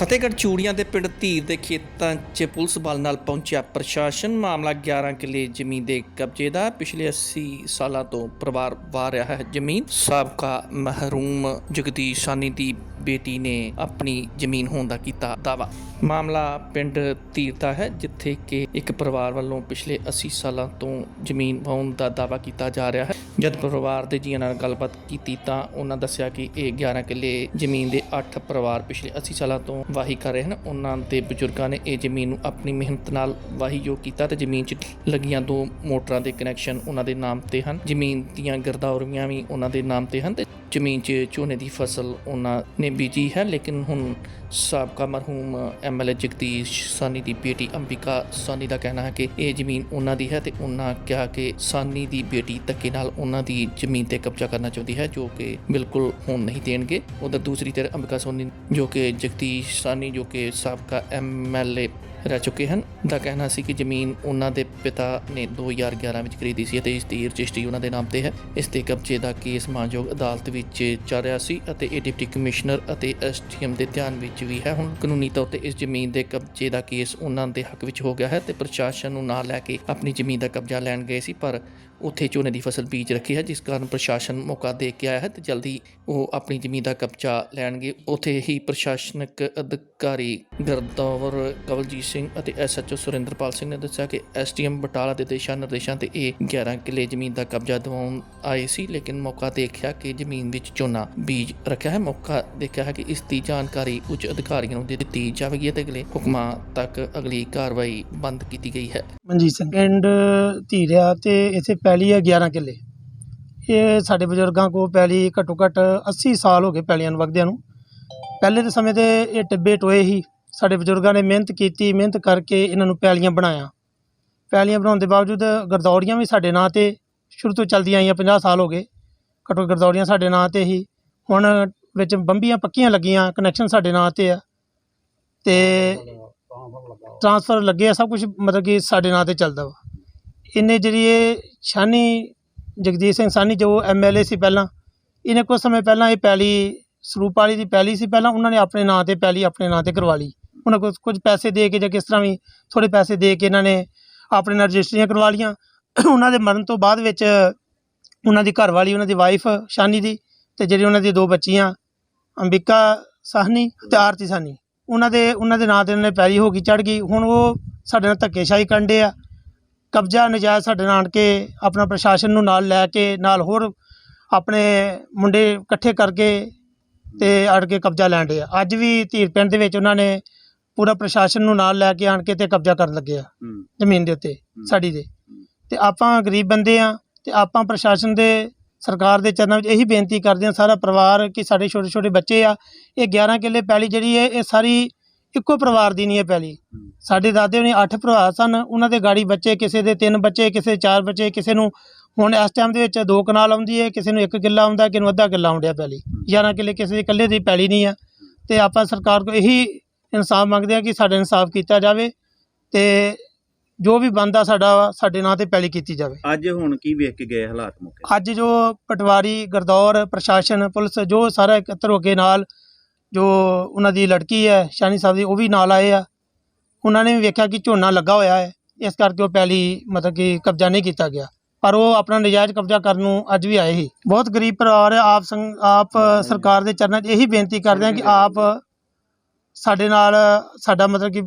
ਫਤਿਹਗੜ੍ਹ ਚੂੜੀਆਂ ਦੇ ਪਿੰਡ ਧੀਰ ਦੇ ਖੇਤਾਂ 'ਚ ਪੁਲਿਸ ਬਲ ਨਾਲ ਪਹੁੰਚਿਆ ਪ੍ਰਸ਼ਾਸਨ। ਮਾਮਲਾ 11 ਕਿੱਲੇ ਜ਼ਮੀਨ ਦੇ ਕਬਜ਼ੇ ਦਾ। ਪਿਛਲੇ 80 ਸਾਲਾਂ ਤੋਂ ਪਰਿਵਾਰ ਵਾਹ ਰਿਹਾ ਹੈ ਜ਼ਮੀਨ। ਸਾਬਕਾ ਮਹਿਰੂਮ ਜਗਦੀਸ਼ ਸਾਨੀ ਦੀ ਬੇਟੀ ਨੇ ਆਪਣੀ ਜ਼ਮੀਨ ਹੋਣ ਦਾ ਕੀਤਾ ਦਾਵਾ ਮਾਮਲਾ ਪਿੰਡ ਧੀਰ ਦਾ ਹੈ, ਜਿੱਥੇ ਕਿ ਇੱਕ ਪਰਿਵਾਰ ਵੱਲੋਂ ਪਿਛਲੇ 80 ਸਾਲਾਂ ਤੋਂ ਜ਼ਮੀਨ ਵਾਹੁਣ ਦਾ ਦਾਵਾ ਕੀਤਾ ਜਾ ਰਿਹਾ ਹੈ। ਜਦ ਪਰਿਵਾਰ ਦੇ ਜੀਆਂ ਨਾਲ ਗੱਲਬਾਤ ਕੀਤੀ ਤਾਂ ਉਹਨਾਂ ਦੱਸਿਆ ਕਿ ਇਹ 11 ਕਿੱਲੇ ਜ਼ਮੀਨ ਦੇ 8 ਪਰਿਵਾਰ ਪਿਛਲੇ 80 ਸਾਲਾਂ ਤੋਂ ਵਾਹੀ ਕਰ ਰਹੇ ਹਨ। ਉਹਨਾਂ ਦੇ ਬਜ਼ੁਰਗਾਂ ਨੇ ਇਹ ਜ਼ਮੀਨ ਨੂੰ ਆਪਣੀ ਮਿਹਨਤ ਨਾਲ ਵਾਹੀ ਵਾਹੀਯੋਗ ਕੀਤਾ ਤੇ ਜ਼ਮੀਨ 'ਚ ਲੱਗੀਆਂ ਦੋ ਮੋਟਰਾਂ ਦੇ ਕਨੈਕਸ਼ਨ ਉਹਨਾਂ ਦੇ ਨਾਮ ਤੇ ਹਨ। ਜ਼ਮੀਨ ਦੀਆਂ ਗਰਦਾਵਰੀਆਂ ਵੀ ਉਹਨਾਂ ਦੇ ਨਾਮ ਤੇ ਹਨ ਤੇ ਜ਼ਮੀਨ 'ਚ ਝੋਨੇ ਦੀ ਫਸਲ ਉਹਨਾਂ ਨੇ ਬੀਜੀ ਹੈ, ਲੇਕਿਨ ਹੁਣ ਸਾਬਕਾ ਮਰਹੂਮ ਐਮਐਲਏ ਜਗਦੀਸ਼ ਸਾਨੀ ਦੀ ਬੇਟੀ ਅੰਬਿਕਾ ਸਾਨੀ ਦਾ ਕਹਿਣਾ ਹੈ ਕਿ ਇਹ ਜ਼ਮੀਨ ਉਹਨਾਂ ਦੀ ਹੈ ਤੇ ਉਹਨਾਂ ਕਿਹਾ ਕਿ ਸਾਨੀ ਦੀ ਬੇਟੀ ਧੱਕੇ ਨਾਲ ਉਹਨਾਂ ਦੀ ਜ਼ਮੀਨ ਤੇ ਕਬਜ਼ਾ ਕਰਨਾ ਚਾਹੁੰਦੀ ਹੈ, ਜੋ ਕਿ ਬਿਲਕੁਲ ਹੋਣ ਨਹੀਂ ਦੇਣਗੇ। ਉਧਰ ਦੂਸਰੀ ਤਰ੍ਹਾਂ ਅੰਬਿਕਾ ਸੋਨੀ ਜੋ ਕਿ ਜਗਦੀਸ਼ ਸਾਨੀ ਜੋ ਕਿ ਸਾਬਕਾ ਐਮਐਲਏ ਰਹਿ ਚੁੱਕੇ ਹਨ। ਦਾ ਕਹਿਣਾ ਸੀ ਕਿ ਜ਼ਮੀਨ ਉਹਨਾਂ ਦੇ ਪਿਤਾ ਨੇ 2011 ਵਿੱਚ ਖਰੀਦੀ ਸੀ ਅਤੇ ਇਸ ਦੀ ਰਜਿਸਟਰੀ ਉਹਨਾਂ ਦੇ ਨਾਮ ਤੇ ਹੈ। ਇਸ ਦੇ ਕਬਜ਼ੇ ਦਾ ਕੇਸ ਮਾਨਯੋਗ ਅਦਾਲਤ ਵਿੱਚ ਚੱਲ ਰਿਹਾ ਸੀ ਅਤੇ ਇਹ ਡਿਪਟੀ ਕਮਿਸ਼ਨਰ ਅਤੇ ਐਸਟੀਐਮ ਦੇ ਧਿਆਨ ਵਿੱਚ ਵੀ ਹੈ। ਹੁਣ ਕਾਨੂੰਨੀ ਤੌਰ ਤੇ ਇਸ ਜ਼ਮੀਨ ਦੇ ਕਬਜ਼ੇ ਦਾ ਕੇਸ ਉਹਨਾਂ ਦੇ ਹੱਕ ਵਿੱਚ ਹੋ ਗਿਆ ਹੈ ਤੇ ਪ੍ਰਸ਼ਾਸਨ ਨੂੰ ਨਾਲ ਲੈ ਕੇ ਆਪਣੀ ਜ਼ਮੀਨ ਦਾ ਕਬਜ਼ਾ ਲੈਣ ਗਏ ਸੀ, ਪਰ ਉੱਥੇ ਝੋਨੇ ਦੀ ਫਸਲ ਬੀਜ ਰੱਖੀ ਹੈ, ਜਿਸ ਕਾਰਨ ਪ੍ਰਸ਼ਾਸਨ ਮੌਕਾ ਦੇ ਕੇ ਆਇਆ ਹੈ ਤੇ ਜਲਦੀ ਉਹ ਆਪਣੀ ਜ਼ਮੀਨ ਦਾ ਕਬਜ਼ਾ ਲੈਣਗੇ। ਉੱਥੇ ਹੀ ਪ੍ਰਸ਼ਾਸਨਿਕ ਅਧਿਕਾਰੀ ਗਰਦੌਰ ਕਵਲਜੀਤ ਸਿੰਘ ਅਤੇ ਐਸਐਚਓ ਸੁਰਿੰਦਰਪਾਲ ਸਿੰਘ ਨੇ ਦੱਸਿਆ ਕਿ ਐਸਟੀਐਮ ਬਟਾਲਾ ਦੇ ਦਿਸ਼ਾ ਨਿਰਦੇਸ਼ਾਂ ਤੇ ਇਹ 11 ਕਿੱਲੇ ਜ਼ਮੀਨ ਦਾ ਕਬਜ਼ਾ ਦਿਵਾਉਣ ਆਏ ਸੀ, ਲੇਕਿਨ ਮੌਕਾ ਦੇਖਿਆ ਕਿ ਜ਼ਮੀਨ ਵਿੱਚ ਝੋਨਾ ਬੀਜ ਰੱਖਿਆ ਹੈ। ਮੌਕਾ ਦੇਖਿਆ ਹੈ ਕਿ ਇਸ ਦੀ ਜਾਣਕਾਰੀ ਉੱਚ ਅਧਿਕਾਰੀਆਂ ਨੂੰ ਦਿੱਤੀ ਜਾਵੇਗੀ ਅਤੇ ਅਗਲੇ ਹੁਕਮਾਂ ਤੱਕ ਅਗਲੀ ਕਾਰਵਾਈ ਬੰਦ ਕੀਤੀ ਗਈ ਹੈ। ਮਨਜੀਤ ਸਿੰਘ। ਪਿੰਡ ਧੀਰਿਆ ਤੇ ਇੱਥੇ ਪੈਲੀ ਹੈ 11 ਕਿੱਲੇ। ਇਹ ਸਾਡੇ ਬਜ਼ੁਰਗਾਂ ਕੋਲ ਪਹਿਲੀ ਘੱਟੋ ਘੱਟ 80 ਸਾਲ ਹੋ ਗਏ ਪੈਲੀਆਂ ਨੂੰ ਵਗਦਿਆਂ ਨੂੰ। ਪਹਿਲੇ ਦੇ ਸਮੇਂ ਤੇ ਇਹ ਟਿੱਬੇ ਟੋਏ ਹੀ ਸਾਡੇ ਬਜ਼ੁਰਗਾਂ ਨੇ ਮਿਹਨਤ ਕੀਤੀ, ਮਿਹਨਤ ਕਰਕੇ ਇਹਨਾਂ ਨੂੰ ਪੈਲੀਆਂ ਬਣਾਇਆ ਪੈਲੀਆਂ ਬਣਾਉਣ ਦੇ ਬਾਵਜੂਦ ਗਰਦੌੜੀਆਂ ਵੀ ਸਾਡੇ ਨਾਂ ਤੇ ਸ਼ੁਰੂ ਤੋਂ ਚੱਲਦੀਆਂ ਆਈਆਂ 50 ਸਾਲ ਹੋ ਗਏ। ਘੱਟੋ ਗਰਦੌੜੀਆਂ ਸਾਡੇ ਨਾਂ ਤੇ ਹੀ। ਹੁਣ ਵਿੱਚ ਬੰਬੀਆਂ ਪੱਕੀਆਂ ਲੱਗੀਆਂ ਕਨੈਕਸ਼ਨ ਸਾਡੇ ਨਾਂ ਤੇ ਆ। ਤੇ ਟ੍ਰਾਂਸਫਰ ਲੱਗੇ ਆ, ਸਭ ਕੁਝ ਮਤਲਬ ਕਿ ਸਾਡੇ ਨਾਂ ਤੇ ਚੱਲਦਾ ਵਾ। ਇਹਨੇ ਜਿਹੜੀ ਇਹ ਸ਼ਾਨੀ ਜਗਦੀਸ਼ ਸਿੰਘ ਸਾਨੀ ਜੋ ਐਮਐਲਏ ਸੀ ਪਹਿਲਾਂ, ਇਹਨੇ ਕੁਝ ਸਮੇਂ ਪਹਿਲਾਂ ਇਹ ਪੈਲੀ ਸਰੂਪ ਵਾਲੀ ਦੀ ਪੈਲੀ ਸੀ ਪਹਿਲਾਂ, ਉਹਨਾਂ ਨੇ ਆਪਣੇ ਨਾਂ ਤੇ ਪੈਲੀ ਆਪਣੇ ਨਾਂ ਤੇ ਕਰਵਾ ਲਈ। ਉਹਨਾਂ ਕੋਲ ਕੁਝ ਪੈਸੇ ਦੇ ਕੇ ਜਾਂ ਕਿਸ ਤਰ੍ਹਾਂ ਵੀ ਥੋੜੇ ਪੈਸੇ ਦੇ ਕੇ ਇਹਨਾਂ ਨੇ ਆਪਣੇ ਨਾਲ ਰਜਿਸਟਰੀਆਂ ਕਰਵਾ ਲੀਆਂ ਉਹਨਾਂ ਦੇ ਮਰਨ ਤੋਂ ਬਾਅਦ ਵਿੱਚ ਉਹਨਾਂ ਦੀ ਘਰਵਾਲੀ, ਉਹਨਾਂ ਦੀ ਵਾਈਫ ਸ਼ਾਨੀ ਦੀ ਤੇ ਜਿਹੜੀ ਉਹਨਾਂ ਦੀ ਦੋ ਬੱਚੀਆਂ, ਅੰਬਿਕਾ ਸਾਹਨੀ ਤੇ ਆਰਤੀ ਸਾਹਨੀ। ਉਹਨਾਂ ਦੇ ਉਹਨਾਂ ਦੇ ਨਾਂ ਤੇ ਉਹਨਾਂ ਨੇ ਪੈਰੀ ਹੋ ਗਈ ਚੜ ਗਈ। ਹੁਣ ਉਹ ਸਾਡੇ ਨਾਲ ਧੱਕੇਸ਼ਾਹੀ ਕਰਨ ਆ। ਕਬਜ਼ਾ ਨਜਾਇਜ਼ ਸਾਡੇ ਨਾਲ ਆਣ ਕੇ ਆਪਣਾ ਪ੍ਰਸ਼ਾਸਨ ਨੂੰ ਨਾਲ ਲੈ ਕੇ ਨਾਲ ਹੋਰ ਆਪਣੇ ਮੁੰਡੇ ਇਕੱਠੇ ਕਰਕੇ ਤੇ ਅੜ ਕੇ ਕਬਜ਼ਾ ਲੈਣ ਡੇ ਆ। ਅੱਜ ਵੀ ਧੀਰ ਪਿੰਡ ਦੇ ਵਿੱਚ ਉਹਨਾਂ ਨੇ ਪੂਰਾ ਪ੍ਰਸ਼ਾਸਨ ਨੂੰ ਨਾਲ ਲੈ ਕੇ ਆਣ ਕੇ ਤੇ ਕਬਜ਼ਾ ਕਰਨ ਲੱਗੇ ਆ ਹੂੰ। ਜ਼ਮੀਨ ਦੇ ਉੱਤੇ ਸਾਡੀ ਦੇ। ਤੇ ਆਪਾਂ ਗਰੀਬ ਬੰਦੇ ਆ ਤੇ ਆਪਾਂ ਪ੍ਰਸ਼ਾਸਨ ਦੇ ਸਰਕਾਰ ਦੇ ਚਰਨਾਂ ਵਿੱਚ ਇਹੀ ਬੇਨਤੀ ਕਰਦੇ ਆ ਸਾਰਾ ਪਰਿਵਾਰ ਕਿ ਸਾਡੇ ਛੋਟੇ ਛੋਟੇ ਬੱਚੇ ਆ ਇਹ 11 ਕਿੱਲੇ ਪੈਲੀ ਜਿਹੜੀ ਹੈ ਇਹ ਸਾਰੀ ਇੱਕੋ ਪਰਿਵਾਰ ਦੀ ਨਹੀਂ ਹੈ ਪੈਲੀ। ਸਾਡੇ ਦਾਦੇ ਨੇ 8 ਭਰਾ ਸਨ ਉਹਨਾਂ ਦੇ ਗਾੜੀ ਬੱਚੇ ਕਿਸੇ ਦੇ 3 ਬੱਚੇ ਕਿਸੇ ਦੇ 4 ਬੱਚੇ ਕਿਸੇ ਨੂੰ ਹੁਣ ਇਸ ਟਾਈਮ ਦੇ ਵਿੱਚ ਦੋ ਕਨਾਲ ਆਉਂਦੀ ਹੈ ਕਿਸੇ ਨੂੰ 1 ਕਿੱਲਾ ਆਉਂਦਾ ਕਿਸੇ ਨੂੰ ਅੱਧਾ ਕਿੱਲਾ ਆਉਂਦਿਆ ਪੈਲੀ। 11 ਕਿੱਲੇ ਕਿਸੇ ਦੇ ਇਕੱਲੇ ਦੀ ਪੈਲੀ ਨਹੀਂ ਆ ਤੇ ਆਪਾਂ ਸਰਕਾਰ ਕੋਲ ਇਹੀ ਇਨਸਾਫ ਮੰਗਦੇ ਆ ਕਿ ਸਾਡਾ ਇਨਸਾਫ ਕੀਤਾ ਜਾਵੇ ਤੇ ਜੋ ਵੀ ਬੰਦਾ ਸਾਡਾ ਸਾਡੇ ਨਾਂ ਤੇ ਪੈਲੀ ਕੀਤੀ ਜਾਵੇ। ਅੱਜ ਹੁਣ ਕੀ ਵੇਖ ਕੇ ਗਏ ਹਾਲਾਤ ਮੌਕੇ ਅੱਜ ਜੋ ਪਟਵਾਰੀ ਗਰਦੌਰ ਪ੍ਰਸ਼ਾਸਨ ਪੁਲਿਸ ਜੋ ਸਾਰਾ ਇਕੱਤਰ ਹੋ ਕੇ ਨਾਲ ਜੋ ਉਹਨਾਂ ਦੀ ਲੜਕੀ ਹੈ ਸ਼ਾਨੀ ਸਾਹਿਬ ਦੀ ਉਹ ਵੀ ਨਾਲ ਆਏ ਆ। ਉਹਨਾਂ ਨੇ ਵੀ ਵੇਖਿਆ ਕਿ ਝੋਨਾ ਲੱਗਾ ਹੋਇਆ ਹੈ। ਇਸ ਕਰਕੇ ਉਹ ਪੈਲੀ ਮਤਲਬ ਕਿ ਕਬਜ਼ਾ ਨਹੀਂ ਕੀਤਾ ਗਿਆ। ਪਰ ਉਹ ਆਪਣਾ ਨਜਾਇਜ਼ ਕਬਜ਼ਾ ਕਰਨ ਨੂੰ ਅੱਜ ਵੀ ਆਏ ਸੀ। ਬਹੁਤ ਗਰੀਬ ਪਰਿਵਾਰ ਹੈ। ਆਪ ਆਪ ਸਰਕਾਰ ਦੇ ਚਰਨਾਂ 'ਚ ਇਹੀ ਬੇਨਤੀ ਕਰਦੇ ਹਾਂ ਕਿ ਆਪ ਸਾਡੇ ਨਾਲ ਸਾਡਾ ਮਤਲਬ ਕਿ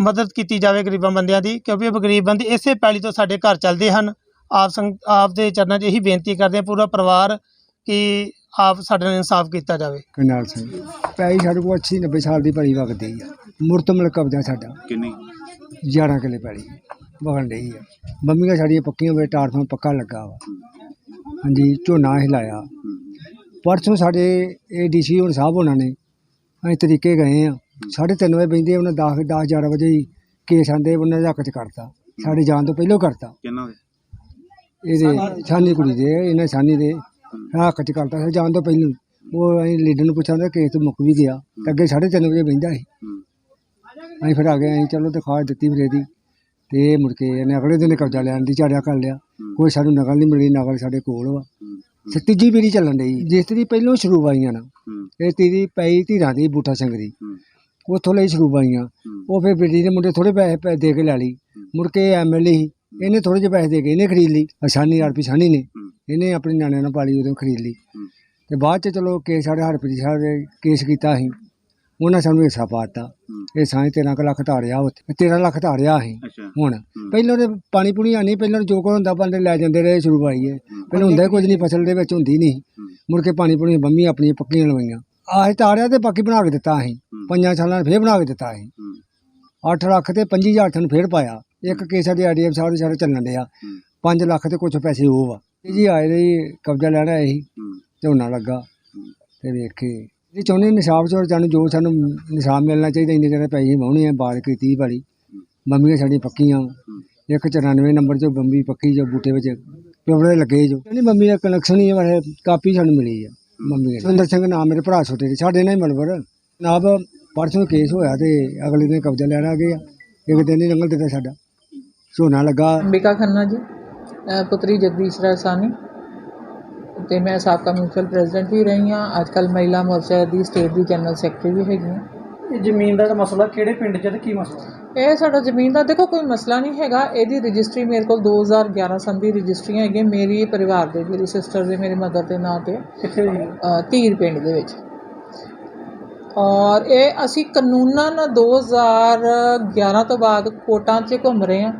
ਮਦਦ ਕੀਤੀ ਜਾਵੇ ਗਰੀਬਾਂ ਬੰਦਿਆਂ ਦੀ ਕਿਉਂਕਿ ਉਹ ਗਰੀਬ ਬੰਦੇ ਇਸੇ ਪੈਲੀ ਤੋਂ ਸਾਡੇ ਘਰ ਚੱਲਦੇ ਹਨ। ਆਪ ਸੰਗ ਆਪ ਦੇ ਚਰਨਾਂ 'ਚ ਇਹੀ ਬੇਨਤੀ ਕਰਦੇ ਹਾਂ ਪੂਰਾ ਪਰਿਵਾਰ ਕਿ ਆਪ ਸਾਡੇ ਨਾਲ ਇਨਸਾਫ ਕੀਤਾ ਜਾਵੇ। ਕਰਨਾਲ ਸਿੰਘ ਪੈਲੀ ਸਾਡੇ ਕੋਲ 80 90 ਸਾਲ ਦੀ ਪੈਲੀ ਵਗਦੀ ਆ। ਮੁਰਤਮਲ ਕਬਜ਼ਾ ਸਾਡਾ। ਕਿੰਨੀ? 11 ਕਿੱਲੇ ਪੈਲੀ ਵਗਣ ਡਈ ਆ। ਬੰਮੀਆਂ ਸਾਡੀਆਂ ਪੱਕੀਆਂ ਵੇ ਟਾਰ ਤੋਂ ਪੱਕਾ ਲੱਗਾ ਵਾ। ਹਾਂਜੀ ਝੋਨਾ ਹਿਲਾਇਆ। ਪਰਸੋਂ ਸਾਡੇ ਇਹ ਡੀਸੀ ਹੁਣ ਸਾਹਿਬ ਉਹਨਾਂ ਨੇ ਅਸੀਂ ਤਰੀਕੇ ਗਏ ਆ ਸਾਢੇ ਤਿੰਨ ਵਜੇ ਬੈਂਦੇ ਉਹਨਾਂ 10 10 11 ਵਜੇ ਹੀ ਕੇਸ ਆਂਦੇ ਉਹਨਾਂ ਦੇ ਹੱਕ 'ਚ ਕਰਤਾ ਸਾਡੇ ਜਾਣ ਤੋਂ ਪਹਿਲਾਂ ਕਰਤਾ। ਕਿੰਨਾ ਦੇ ਇਹਦੇ ਸਾਨੀ ਕੁੜੀ ਦੇ ਇਹਨੇ ਸਾਨੀ ਦੇ ਹੱਕ 'ਚ ਕਰਤਾ। ਸੀ ਜਾਣ ਤੋਂ ਪਹਿਲਾਂ ਉਹ ਅਸੀਂ ਲੀਡਰ ਨੂੰ ਪੁੱਛਾਂ ਤਾਂ ਕੇਸ ਮੁੱਕ ਵੀ ਗਿਆ। ਤੇ ਅੱਗੇ 3:30 ਵਜੇ ਬਹਿੰਦਾ ਸੀ। ਅਸੀਂ ਫਿਰ ਆ ਗਏ ਅਸੀਂ ਚਲੋ ਦਿਖਾ ਦਿੱਤੀ ਵੀਰੇ ਦੀ। ਤੇ ਇਹ ਮੁੜ ਕੇ ਇਹਨੇ ਅਗਲੇ ਦਿਨ ਕਬਜ਼ਾ ਲੈਣ ਦੀ ਝਾੜਿਆ ਕਰ ਲਿਆ। ਕੋਈ ਸਾਨੂੰ ਨਕਲ ਨਹੀਂ ਮਿਲੀ ਨਕਲ ਸਾਡੇ ਕੋਲ ਵਾ। ਸ- ਤੀਜੀ ਪੀੜੀ ਚੱਲਣ ਡਈ। ਜਿਸ ਦੀ ਪਹਿਲੋਂ ਸ਼ੁਰੂ ਆਈਆਂ ਨਾ ਹੂੰ। ਇਹ ਤੀਜੀ ਪਈ ਧੀਰਾਂ ਦੀ ਬੂਟਾ ਸਿੰਘ ਦੀ ਹੂੰ। ਉੱਥੋਂ ਲਈ ਸ਼ੁਰੂ ਆਈਆਂ ਹੂੰ। ਉਹ ਫਿਰ ਬੇਟੀ ਦੇ ਮੁੰਡੇ ਥੋੜੇ ਪੈਸੇ ਦੇ ਕੇ ਲੈ ਲਈ। ਮੁੜ ਕੇ ਐਮਐਲਏ ਸੀ। ਇਹਨੇ ਥੋੜੇ ਜਿਹੇ ਪੈਸੇ ਦੇ ਕੇ ਇਹਨੇ ਖਰੀਦ ਲਈ। ਅਸ਼ਾਨੀ ਆਰਪੀ ਸਾਨੀ ਨੇ। ਹੂੰ। ਇਹਨੇ ਆਪਣੇ ਨਿਆਣਿਆਂ ਨਾਲ ਪਾਲੀ ਉਦੋਂ ਖਰੀਦ ਲਈ। ਹੂੰ। ਤੇ ਬਾਅਦ ਚ ਚਲੋ ਕੇਸ ਸਾਡੇ ਹਰਪ੍ਰੀਤ ਸਾਹਿਬ ਦੇ ਕੇਸ ਕੀਤਾ ਸੀ। ਉਹਨਾਂ ਸਾਨੂੰ ਹਿੱਸਾ ਪਾ ਦਿੱਤਾ। ਹੂੰ। ਇਹ ਸਾਂ 13 ਕੁ ਲੱਖ ਧਾਰਿਆ ਉੱਥੇ। 13 ਲੱਖ ਧਾਰਿਆ ਸੀ ਅੱਛਾ। ਹੁਣ। ਹੂੰ। ਪਹਿਲਾਂ ਤੇ ਪਾਣੀ ਪੂਣੀ ਆਣੀ ਪਹਿਲਾਂ ਜੋ ਕੋ ਹੁੰਦਾ ਬੰਦੇ ਲੈ ਜਾਂਦੇ ਰਹੇ ਸ਼ੁਰੂ ਆਈਏ ਪਹਿਲਾਂ ਹੁੰਦਾ ਹੀ ਕੁਝ ਨਹੀਂ ਫਸਲ ਦੇ ਵਿੱਚ ਹੁੰਦੀ ਨਹੀਂ। ਮੁੜ ਕੇ ਪਾਣੀ ਪੂਣੀ ਬੰਮੀ ਆਪਣੀਆਂ ਪੱਕੀਆਂ ਲਵਾਈਆਂ। ਆਹ ਤਾਰਿਆ ਤੇ ਬਾਕੀ ਬਣਾ ਕੇ ਦਿੱਤਾ ਅਸੀਂ। ਪੰਜਾਂ ਸਾਲਾਂ ਫੇਰ ਬਣਾ ਕੇ ਦਿੱਤਾ ਅਸੀਂ। 8 ਲੱਖ ਤੇ 25000 ਤੁਹਾਨੂੰ ਫੇਰ ਪਾਇਆ। ਇੱਕ ਕੇਸ ਸਾਡੇ ਆਰਡੀਐਫ ਸਾਹਿਬ ਦੇ ਸਾਰੇ ਚੱਲਣ ਡਿਆ। ਹੂੰ। 5 ਲੱਖ ਤੇ ਕੁਝ ਪੈਸੇ ਉਹ ਵਾ। ਇਹ ਜੀ ਆਏ ਦੇ ਕਬਜ਼ਾ ਲੈਣਾ ਆਏ ਸੀ। ਝੋਨਾ ਲੱਗਾ। ਤੇ ਵੇਖੇ। ਇਹ ਚਾਹੁੰਦੇ ਨਿਸ਼ਾਬ ਚੋਰ ਜਾਨੂੰ ਜੋ ਸਾਨੂੰ ਨਿਸ਼ਾਬ ਮਿਲਣਾ ਚਾਹੀਦਾ ਇੰਨੇ ਜਿਹੜੇ ਪੈਸੇ ਵਾਹੁਣੇ ਆ ਬਾੜ ਕੇ 30 ਵਾਲੀ ਬੰਬੀਆਂ ਸਾਡੀਆਂ ਪੱਕੀਆਂ। ਇੱਕ 94 ਨੰਬਰ ਚੋਂ ਬੰਬੀ ਪੱਕੀ ਜੋ ਬੂਟੇ ਵਿੱਚ ਪਿਵੜੇ ਲੱਗੇ ਜੋ। ਨਹੀਂ ਬੰਬੀ ਦਾ ਕਨੈਕਸ਼ਨ ਹੀ ਹੈ ਕਾਪੀ ਸਾਨੂੰ ਮਿਲੀ ਆ। ਬੰਬੀ ਦੀ ਸੁੰਦਰ ਸਿੰਘ ਨਾਮ ਮੇਰੇ ਭਰਾ ਛੋਟੇ ਦੇ ਸਾਡੇ ਨਾਲ ਹੀ ਮਲਬਰ ਨਾਬ ਪਰਸੋਂ ਕੇਸ ਹੋਇਆ ਤੇ ਅਗਲੇ ਦਿਨ ਕਬਜ਼ਾ ਲੈਣ ਆ ਗਏ ਆ। ਇੱਕ ਦਿਨ ਹੀ ਨੰਗਲ ਦਿੱਤਾ ਸਾਡਾ। ਝੋਨਾ ਲੱਗਾ। ਅੰਬਿਕਾ ਖੰਨਾ ਜੀ ਪੁੱਤਰੀ ਜਗਦੀਸ਼ ਰਾਸਾਨੀ ਤੇ ਮੈਂ ਸਾਬਕਾ ਮਿਊਨਿਸਪਲ ਪ੍ਰੈਜ਼ੀਡੈਂਟ ਵੀ ਰਹੀ ਹਾਂ। ਅੱਜ ਕੱਲ੍ਹ ਮਹਿਲਾ ਮੋਰਚਾ ਦੀ ਸਟੇਟ ਦੀ ਜਨਰਲ ਸੈਕਟਰੀ ਵੀ ਹੈਗੀ ਹਾਂ। ਇਹ ਜ਼ਮੀਨ ਦਾ ਮਸਲਾ ਕਿਹੜੇ ਪਿੰਡ 'ਚ ਤੇ ਕੀ ਮਸਲਾ? ਇਹ ਸਾਡਾ ਜ਼ਮੀਨ ਦਾ ਦੇਖੋ ਕੋਈ ਮਸਲਾ ਨਹੀਂ ਹੈਗਾ। ਇਹਦੀ ਰਜਿਸਟਰੀ ਮੇਰੇ ਕੋਲ 2011 ਸੰਨ ਦੀ ਰਜਿਸਟਰੀਆਂ ਹੈਗੀਆਂ ਮੇਰੀ ਪਰਿਵਾਰ ਦੇ ਮੇਰੀ ਸਿਸਟਰ ਦੇ ਮੇਰੇ ਮਦਰ ਦੇ ਨਾਂ ਤੇ। ਅ, ਧੀਰ ਪਿੰਡ ਦੇ ਵਿੱਚ। ਔਰ ਇਹ ਅਸੀਂ ਕਾਨੂੰਨਨ 2011 ਤੋਂ ਬਾਅਦ ਕੋਰਟਾਂ 'ਚ ਘੁੰਮ ਰਹੇ ਹਾਂ।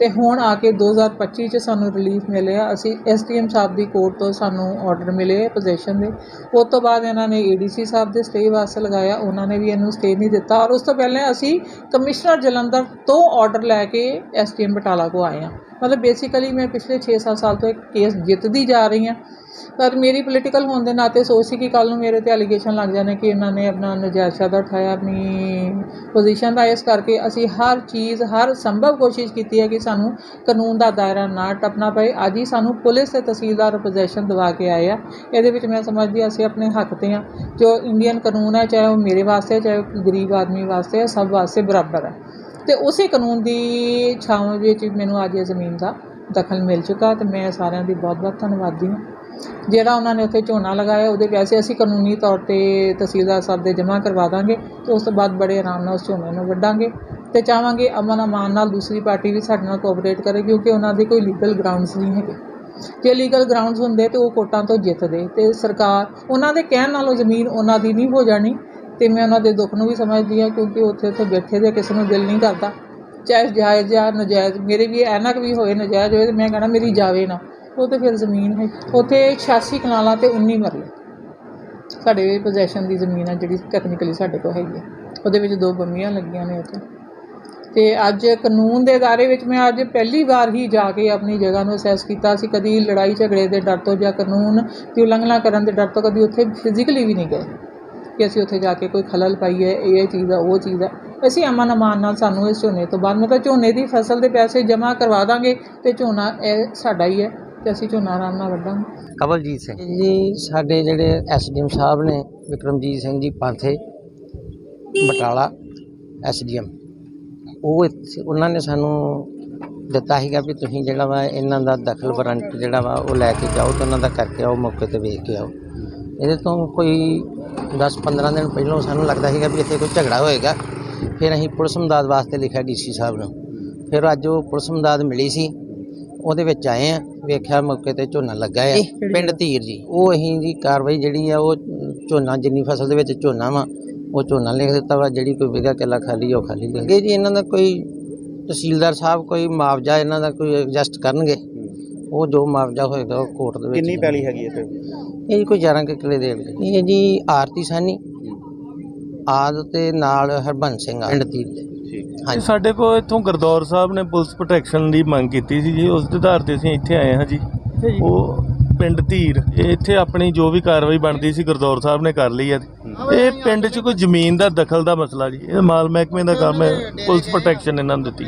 ਤੇ ਹੁਣ ਆ ਕੇ 2025 'ਚ ਸਾਨੂੰ ਰਿਲੀਫ ਮਿਲਿਆ। ਅਸੀਂ ਐਸਟੀਐਮ ਸਾਹਿਬ ਦੀ ਕੋਰਟ ਤੋਂ ਸਾਨੂੰ ਆਰਡਰ ਮਿਲੇ ਪੋਜੀਸ਼ਨ ਦੇ। ਉਸ ਤੋਂ ਬਾਅਦ ਇਹਨਾਂ ਨੇ ਏਡੀਸੀ ਸਾਹਿਬ ਦੇ ਸਟੇ ਵਾਸਤੇ ਲਗਾਇਆ। ਉਹਨਾਂ ਨੇ ਵੀ ਇਹਨੂੰ ਸਟੇ ਨਹੀਂ ਦਿੱਤਾ। ਔਰ ਉਸ ਤੋਂ ਪਹਿਲਾਂ ਅਸੀਂ ਕਮਿਸ਼ਨਰ ਜਲੰਧਰ ਤੋਂ ਆਰਡਰ ਲੈ ਕੇ ਐਸਟੀਐਮ ਬਟਾਲਾ ਕੋ ਆਏ ਹਾਂ। ਮਤਲਬ ਬੇਸਿਕਲੀ ਮੈਂ ਪਿਛਲੇ 6-7 ਸਾਲ ਤੋਂ ਇੱਕ ਕੇਸ ਜਿੱਤਦੀ ਜਾ ਰਹੀ ਹਾਂ। ਪਰ ਮੇਰੀ ਪੋਲੀਟੀਕਲ ਹੋਣ ਦੇ ਨਾਤੇ ਸੋਚ ਸੀ ਕਿ ਕੱਲ ਨੂੰ ਮੇਰੇ ਤੇ ਅਲੀਗੇਸ਼ਨ ਲੱਗ ਜਾਣੇ ਕਿ ਇਹਨਾਂ ਨੇ ਆਪਣਾ ਨਜਾਇਜ਼ ਫਾਇਦਾ ਉਠਾਇਆ, ਆਪਣੀ ਪੋਜੀਸ਼ਨ ਦਾ ਇਸ ਕਰਕੇ ਅਸੀਂ ਹਰ ਚੀਜ਼, ਹਰ ਸੰਭਵ ਕੋਸ਼ਿਸ਼ ਕੀਤੀ ਹੈ ਕਿ ਸਾਨੂੰ ਕਾਨੂੰਨ ਦਾ ਦਾਇਰਾ ਨਾ ਟੱਪਣਾ ਪਏ। ਅੱਜ ਹੀ ਸਾਨੂੰ ਪੁਲਿਸ ਤੇ ਤਹਿਸੀਲਦਾਰ ਪੋਜੀਸ਼ਨ ਦਵਾ ਕੇ ਆਏ ਆ। ਇਹਦੇ ਵਿੱਚ ਮੈਂ ਸਮਝਦੀ ਅਸੀਂ ਆਪਣੇ ਹੱਕ ਤੇ ਹਾਂ। ਜੋ ਇੰਡੀਅਨ ਕਾਨੂੰਨ ਹੈ, ਚਾਹੇ ਉਹ ਮੇਰੇ ਵਾਸਤੇ, ਚਾਹੇ ਉਹ ਗਰੀਬ ਆਦਮੀ ਵਾਸਤੇ ਸਭ ਵਾਸਤੇ ਬਰਾਬਰ ਹੈ। ਤੇ ਉਸੇ ਕਾਨੂੰਨ ਦੀ ਛਾਂ ਵਿੱਚ ਮੈਨੂੰ ਅੱਜ ਇਹ ਜ਼ਮੀਨ ਦਾ ਦਖਲ ਮਿਲ ਚੁੱਕਾ ਤੇ ਮੈਂ ਸਾਰਿਆਂ ਦੀ ਬਹੁਤ-ਬਹੁਤ ਧੰਨਵਾਦੀ ਹਾਂ। ਜਿਹੜਾ ਉਹਨਾਂ ਨੇ ਉੱਥੇ ਝੋਨਾ ਲਗਾਇਆ, ਉਹਦੇ ਪੈਸੇ ਅਸੀਂ ਕਾਨੂੰਨੀ ਤੌਰ ਤੇ ਤਹਿਸੀਲਦਾਰ ਸਾਹਿਬ ਦੇ ਜਮ੍ਹਾਂ ਕਰਵਾ ਦਾਂਗੇ ਤੇ ਉਸ ਤੋਂ ਬਾਅਦ ਬੜੇ ਆਰਾਮ ਨਾਲ ਉਸ ਝੋਨੇ ਨੂੰ ਵੱਢਾਂਗੇ ਤੇ ਚਾਹਾਂਗੇ ਅਮਨ ਅਮਾਨ ਨਾਲ ਦੂਸਰੀ ਪਾਰਟੀ ਵੀ ਸਾਡੇ ਨਾਲ ਕੋਆਪਰੇਟ ਕਰੇ, ਕਿਉਂਕਿ ਉਹਨਾਂ ਦੇ ਕੋਈ ਲੀਗਲ ਗਰਾਊਂਡਸ ਨਹੀਂ ਹੈਗੇ। ਜੇ ਲੀਗਲ ਗਰਾਊਂਡਸ ਹੁੰਦੇ ਤੇ ਉਹ ਕੋਟਾਂ ਤੋਂ ਜਿੱਤਦੇ ਤੇ ਸਰਕਾਰ, ਉਹਨਾਂ ਦੇ ਕਹਿਣ ਨਾਲੋਂ ਜ਼ਮੀਨ ਉਹਨਾਂ ਦੀ ਨਹੀਂ ਹੋ ਜਾਣੀ ਤੇ ਮੈਂ ਉਹਨਾਂ ਦੇ ਦੁੱਖ ਨੂੰ ਵੀ ਸਮਝਦੀ ਹਾਂ, ਕਿਉਂਕਿ ਉੱਥੇ ਉੱਥੇ ਬੈਠੇ ਦੇ ਕਿਸੇ ਨੂੰ ਦਿਲ ਨਹੀਂ ਕਰਦਾ। ਚਾਹੇ ਜਾਇਜ਼ ਜਾਂ ਨਜਾਇਜ਼, ਮੇਰੇ ਵੀ ਐਨਕ ਵੀ ਹੋਏ ਨਜਾਇਜ਼ ਹੋਏ ਤੇ ਮੈਂ ਕਹਣਾ ਮੇਰੀ ਜਾਵੇ ਨਾ। ਉਹ ਤੇ ਫਿਰ ਜ਼ਮੀਨ ਹੈ। ਉੱਥੇ 86 ਕਨਾਲਾਂ ਤੇ 19 ਮਰਲੇ। ਸਾਡੇ ਪੋਜੈਸ਼ਨ ਦੀ ਜ਼ਮੀਨ ਹੈ ਜਿਹੜੀ ਟੈਕਨੀਕਲੀ ਸਾਡੇ ਕੋਲ ਹੈਗੀ ਹੈ ਉਹਦੇ ਵਿੱਚ ਦੋ ਬੰਮੀਆਂ ਲੱਗੀਆਂ ਨੇ ਉੱਥੇ। ਤੇ ਅੱਜ ਕਾਨੂੰਨ ਦੇ ਦਾਇਰੇ ਵਿੱਚ ਮੈਂ ਅੱਜ ਪਹਿਲੀ ਵਾਰ ਹੀ ਜਾ ਕੇ ਆਪਣੀ ਜਗ੍ਹਾ ਨੂੰ ਅਸੈਸ ਕੀਤਾ ਸੀ। ਕਦੀ ਲੜਾਈ ਝਗੜੇ ਦੇ ਡਰ ਤੋਂ ਜਾਂ ਕਾਨੂੰਨ ਦੀ ਉਲੰਘਣਾ ਕਰਨ ਦੇ ਡਰ ਤੋਂ ਕਦੀ ਉੱਥੇ ਫਿਜ਼ੀਕਲੀ ਵੀ ਨਹੀਂ ਗਏ। ਕਿ ਅਸੀਂ ਉੱਥੇ ਜਾ ਕੇ ਕੋਈ ਖਲਲ ਪਾਈਏ ਇਹ ਚੀਜ਼ ਆ, ਉਹ ਚੀਜ਼ ਆ। ਅਸੀਂ ਅਮਨ ਅਮਾਨ ਨਾਲ ਸਾਨੂੰ ਇਸ ਝੋਨੇ ਤੋਂ ਬਾਅਦ ਮਤਲਬ ਝੋਨੇ ਦੀ ਫਸਲ ਦੇ ਪੈਸੇ ਜਮ੍ਹਾਂ ਕਰਵਾ ਦਾਂਗੇ ਤੇ ਝੋਨਾ ਇਹ ਸਾਡਾ ਹੀ ਹੈ। ਤੇ ਅਸੀਂ ਝੋਨਾ ਆਰਾਮ ਨਾਲ ਵੱਢਾਂਗੇ। ਕਵਲਜੀਤ ਸਿੰਘ। ਜੀ ਸਾਡੇ ਜਿਹੜੇ ਐਸਡੀਐਮ ਸਾਹਿਬ ਨੇ ਵਿਕਰਮਜੀਤ ਸਿੰਘ ਜੀ ਪਾਥੇ ਬਟਾਲਾ ਐਸਡੀਐਮ। ਉਹ ਇੱਥੇ- ਉਹਨਾਂ ਨੇ ਸਾਨੂੰ ਦਿੱਤਾ ਸੀਗਾ ਵੀ ਤੁਸੀਂ ਜਿਹੜਾ ਵਾ ਇਹਨਾਂ ਦਾ ਦਖਲ ਵਾਰੰਟ ਜਿਹੜਾ ਵਾ ਉਹ ਲੈ ਕੇ ਜਾਓ ਤੇ ਉਹਨਾਂ ਦਾ ਕਰਕੇ ਆਓ ਮੌਕੇ ਤੇ ਵੇਖ ਕੇ ਆਓ। ਇਹਦੇ ਤੋਂ ਕੋਈ 10-15 ਦਿਨ ਪਹਿਲਾਂ ਸਾਨੂੰ ਲੱਗਦਾ ਸੀਗਾ ਵੀ ਇੱਥੇ ਕੋਈ ਝਗੜਾ ਹੋਏਗਾ। ਫਿਰ ਅਸੀਂ ਪੁਲਿਸ ਮਦਦ ਵਾਸਤੇ ਲਿਖਿਆ ਡੀਸੀ ਸਾਹਿਬ ਨੂੰ। ਫਿਰ ਅੱਜ ਉਹ ਪੁਲਿਸ ਮਦਦ ਮਿਲੀ ਸੀ। ਉਹਦੇ ਵਿੱਚ ਆਏ ਆ ਵੇਖਿਆ ਮੌਕੇ ਤੇ ਝੋਨਾ ਲੱਗਾ ਆ। ਪਿੰਡ ਧੀਰ ਜੀ ਉਹ ਅਸੀਂ ਜੀ ਕਾਰਵਾਈ ਜਿਹੜੀ ਆ ਉਹ ਝੋਨਾ ਜਿੰਨੀ ਫਸਲ ਦੇ ਵਿੱਚ ਝੋਨਾ ਵਾ ਉਹ ਝੋਨਾ ਲਿਖ ਦਿੱਤਾ ਵਾ ਜਿਹੜੀ ਕੋਈ ਵਿਗਾ ਕਿੱਲਾ ਖਾਲੀ ਉਹ ਖਾਲੀ ਲਿਖ ਅੱਗੇ ਜੀ ਇਹਨਾਂ ਦਾ ਕੋਈ ਤਹਿਸੀਲਦਾਰ ਸਾਹਿਬ ਕੋਈ ਮੁਆਵਜ਼ਾ ਇਹਨਾਂ ਦਾ ਕੋਈ ਐਡਜਸਟ ਕਰਨਗੇ ਉਹ ਜੋ ਮੁਆਵਜ਼ਾ ਹੋਏਗਾ ਉਹ ਕੋਰਟ ਦੇ ਵਿੱਚ ਕਿੰਨੀ ਪੈਲੀ ਹੈਗੀ ਇੱਥੇ? ਇਹ ਜੀ ਕੋਈ 11 ਕੁ ਕਿੱਲੇ ਦੇਣਗੇ ਇਹ ਜੀ ਆਰਤੀ ਸਾਨੀ ਆਦ ਤੇ ਨਾਲ ਹਰਬੰਸ ਸਿੰਘ ਪਿੰਡ ਧੀਰ ਦੇ ਹਾਂਜੀ। ਸਾਡੇ ਕੋਲ ਇੱਥੋਂ ਗੁਰਦੌਰ ਸਾਹਿਬ ਨੇ ਪੁਲਿਸ ਪ੍ਰੋਟੈਕਸ਼ਨ ਦੀ ਮੰਗ ਕੀਤੀ ਸੀ ਜੀ ਉਸ ਦੇ ਆਧਾਰ ਤੇ ਅਸੀਂ ਇੱਥੇ ਆਏ ਹਾਂ ਜੀ। ਉਹ ਪਿੰਡ ਧੀਰ ਇੱਥੇ ਆਪਣੀ ਜੋ ਵੀ ਕਾਰਵਾਈ ਬਣਦੀ ਸੀ ਗੁਰਦੌਰ ਸਾਹਿਬ ਨੇ ਕਰ ਲਈ ਹੈ। ਇਹ ਪਿੰਡ 'ਚ ਕੋਈ ਜ਼ਮੀਨ ਦਾ ਦਖਲ ਦਾ ਮਸਲਾ ਜੀ ਇਹ ਮਾਲ ਮਹਿਕਮੇ ਦਾ ਕੰਮ ਹੈ ਪੁਲਿਸ ਪ੍ਰੋਟੈਕਸ਼ਨ ਇਹਨਾਂ ਨੂੰ ਦਿੱਤੀ